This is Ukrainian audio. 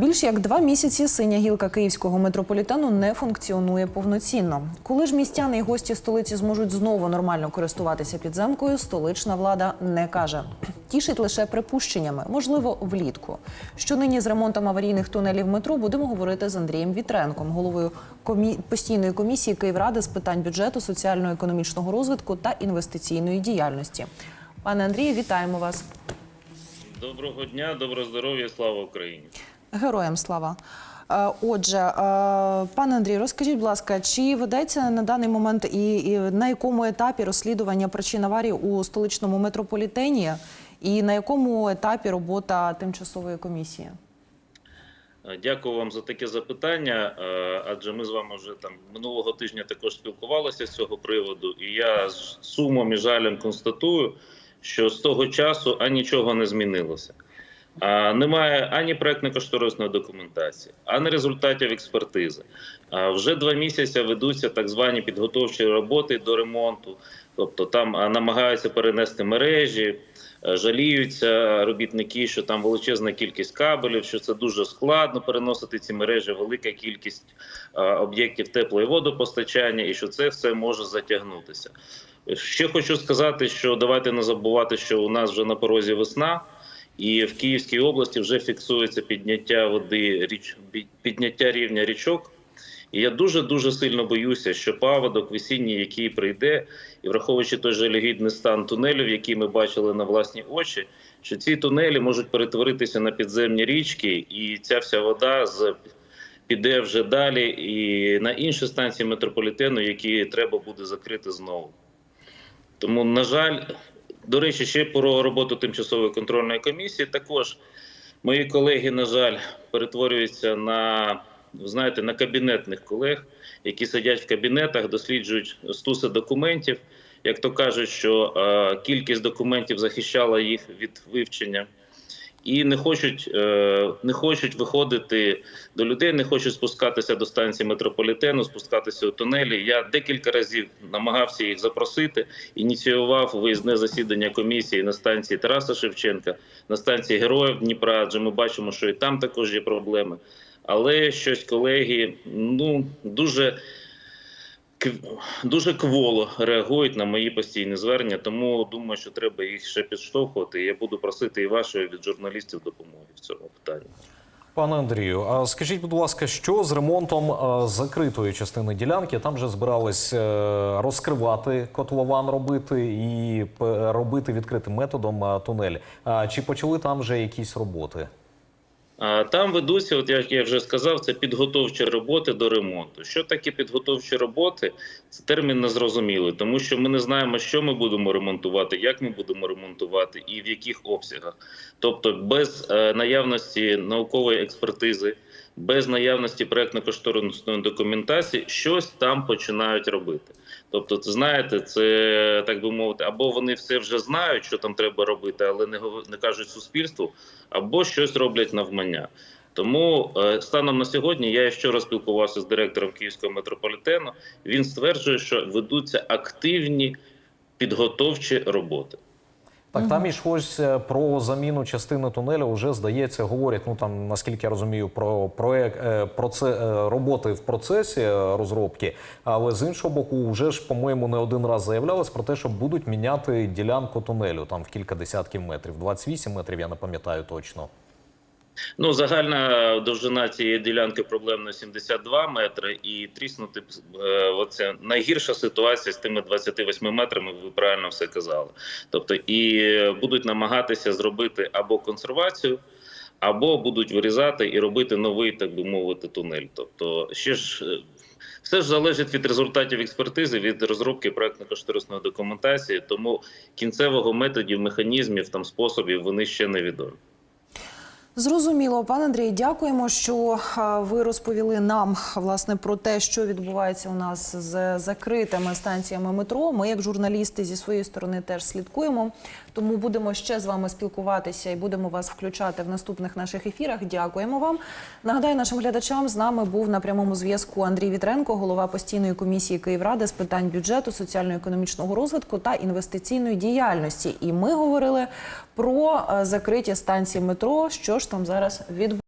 Більш як два місяці синя гілка київського метрополітену не функціонує повноцінно. Коли ж містяни і гості столиці зможуть знову нормально користуватися підземкою, столична влада не каже. Тішить лише припущеннями, можливо, влітку. Що нині з ремонтом аварійних тунелів метро будемо говорити з Андрієм Вітренком, головою комі... постійної комісії Київради з питань бюджету, соціально-економічного розвитку та інвестиційної діяльності. Пане Андрію, вітаємо вас. Доброго дня, доброго здоров'я, слава Україні. Героям слава. Е, Отже, е, пане Андрій, розкажіть, будь ласка, чи ведеться на даний момент і, і на якому етапі розслідування причин аварії у столичному метрополітені, і на якому етапі робота тимчасової комісії? Е, Дякую вам за таке запитання. Адже ми з вами вже там минулого тижня також спілкувалися з цього приводу, і я з сумом і жалем констатую, що з того часу а нічого не змінилося. А немає ані проектно-кошторисної документації, ані результатів експертизи. А вже два місяці ведуться так звані підготовчі роботи до ремонту, тобто там намагаються перенести мережі, жаліються робітники, що там величезна кількість кабелів, що це дуже складно переносити ці мережі, велика кількість об'єктів тепло- і водопостачання, і що це все може затягнутися. Ще хочу сказати, що давайте не забувати, що у нас вже на порозі весна. І в Київській області вже фіксується підняття води, річ підняття рівня річок. І я дуже дуже сильно боюся, що паводок весінній, який прийде, і враховуючи той жалюгідний стан тунелів, які ми бачили на власні очі, що ці тунелі можуть перетворитися на підземні річки, і ця вся вода з піде вже далі і на інші станції метрополітену, які треба буде закрити знову. Тому, на жаль, до речі, ще про роботу тимчасової контрольної комісії. Також мої колеги, на жаль, перетворюються на знаєте, на кабінетних колег, які сидять в кабінетах, досліджують стуси документів. Як то кажуть, що е, кількість документів захищала їх від вивчення. І не хочуть, е, не хочуть виходити до людей, не хочуть спускатися до станції метрополітену, спускатися у тунелі. Я декілька разів намагався їх запросити, ініціював виїзне засідання комісії на станції Тараса Шевченка, на станції Героїв Дніпра, адже ми бачимо, що і там також є проблеми. Але щось колеги ну дуже дуже кволо реагують на мої постійні звернення. Тому думаю, що треба їх ще підштовхувати. Я буду просити і вашої від журналістів допомоги в цьому питанні. Пане Андрію, а скажіть, будь ласка, що з ремонтом е, закритої частини ділянки? Там же збирались е, розкривати котлован, робити і робити відкритим методом е, тунель. А чи почали там вже якісь роботи? Там ведуться, от як я вже сказав, це підготовчі роботи до ремонту. Що таке підготовчі роботи? Це термін незрозумілий, тому що ми не знаємо, що ми будемо ремонтувати, як ми будемо ремонтувати і в яких обсягах. Тобто, без е, наявності наукової експертизи, без наявності проектно-кошторисної документації, щось там починають робити. Тобто, це знаєте, це так би мовити, або вони все вже знають, що там треба робити, але не не кажуть суспільству, або щось роблять навмання. Тому е, станом на сьогодні я ще раз спілкувався з директором Київського метрополітену. Він стверджує, що ведуться активні підготовчі роботи. Так, там і щось про заміну частини тунелю. Вже здається, говорять. Ну там наскільки я розумію, про проект е, про це е, роботи в процесі е, розробки. Але з іншого боку, вже ж по-моєму не один раз заявлялось про те, що будуть міняти ділянку тунелю там в кілька десятків метрів, 28 метрів. Я не пам'ятаю точно. Ну, загальна довжина цієї ділянки проблемно 72 метри, і тріснути е, оце найгірша ситуація з тими 28 метрами. Ви правильно все казали. Тобто, і будуть намагатися зробити або консервацію, або будуть вирізати і робити новий, так би мовити, тунель. Тобто, ще ж. е, Все ж залежить від результатів експертизи, від розробки проектно-кошторисної документації, тому кінцевого методів, механізмів там способів вони ще невідомі. Зрозуміло, пане Андрій, дякуємо, що ви розповіли нам власне про те, що відбувається у нас з закритими станціями метро. Ми, як журналісти, зі своєї сторони теж слідкуємо. Тому будемо ще з вами спілкуватися і будемо вас включати в наступних наших ефірах. Дякуємо вам. Нагадаю нашим глядачам, з нами був на прямому зв'язку Андрій Вітренко, голова постійної комісії Київради з питань бюджету, соціально-економічного розвитку та інвестиційної діяльності. І ми говорили про е, закриті станції метро. Що там зараз відбувається.